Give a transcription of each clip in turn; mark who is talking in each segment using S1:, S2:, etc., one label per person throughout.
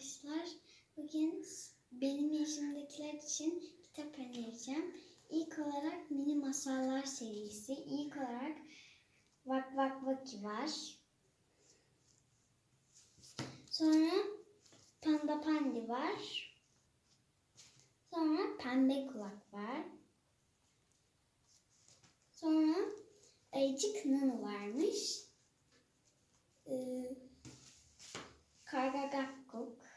S1: arkadaşlar. Bugün benim yaşımdakiler için kitap önereceğim. İlk olarak Mini Masallar serisi. İlk olarak Vak Vak Vaki var. Sonra Panda Pandi var. Sonra Pembe Kulak var. Sonra Ayıcık Nını varmış. Ee, Karga Gakkuk.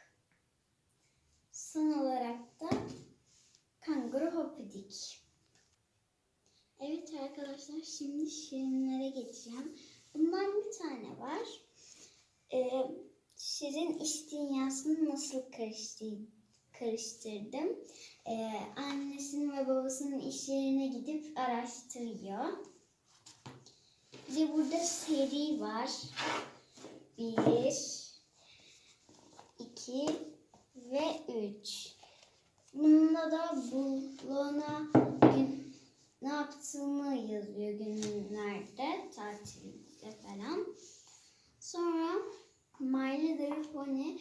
S1: Son olarak da Hopidik. Evet arkadaşlar şimdi şirinlere geçeceğim. Bundan bir tane var. Ee, şirin iş dünyasını nasıl karıştı- karıştırdım. Ee, annesinin ve babasının iş yerine gidip araştırıyor. Bir de burada seri var. Bir, iki ve üç. Bunda da bulduğuna gün ne yaptığını yazıyor günlerde, tatilde falan. Sonra Little Pony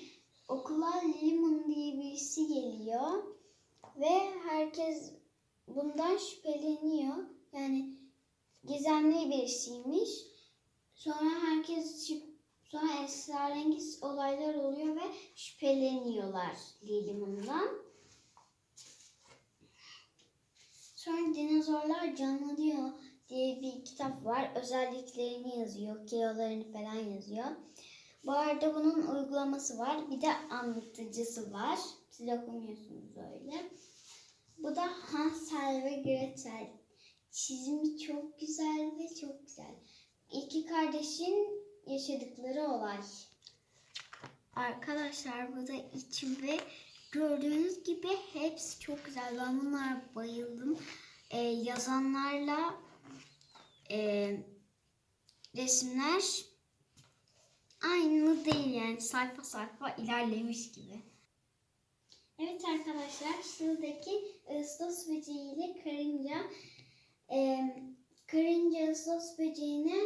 S1: okula Lemon diye birisi geliyor ve herkes bundan şüpheleniyor. Yani gizemli birisiymiş. Sonra herkes şüp- sonra esrarengiz olaylar oluyor ve şüpheleniyorlar Lilim'den. Sonra dinozorlar canlanıyor diye bir kitap var. Özelliklerini yazıyor, kilolarını falan yazıyor. Bu arada bunun uygulaması var. Bir de anlatıcısı var. Siz okumuyorsunuz öyle. Bu da Hansel ve Gretel. Çizimi çok güzel ve çok güzel. İki kardeşin yaşadıkları olay. Arkadaşlar bu da içi ve gördüğünüz gibi hepsi çok güzel. Ben bunlara bayıldım. Ee, yazanlarla e, resimler aynı değil yani sayfa sayfa ilerlemiş gibi. Evet arkadaşlar şuradaki ıstos böceğiyle karınca e, karınca ıstos böceğine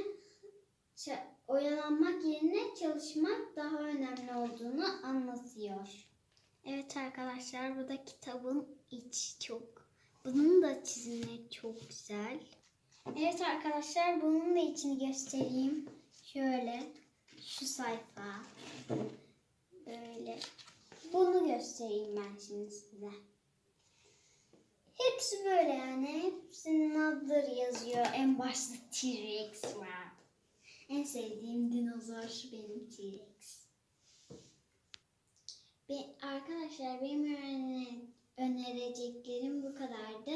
S1: oyalanmak yerine çalışmak daha önemli olduğunu anlatıyor. Evet arkadaşlar bu da kitabın içi çok. Bunun da çizimleri çok güzel. Evet arkadaşlar bunun da içini göstereyim. Şöyle şu sayfa. Böyle. Bunu göstereyim ben şimdi size. Hepsi böyle yani. Hepsinin adları yazıyor. En başta T-Rex var. En sevdiğim dinozor benim T-Rex. Be- arkadaşlar benim öne- önereceklerim bu kadardı.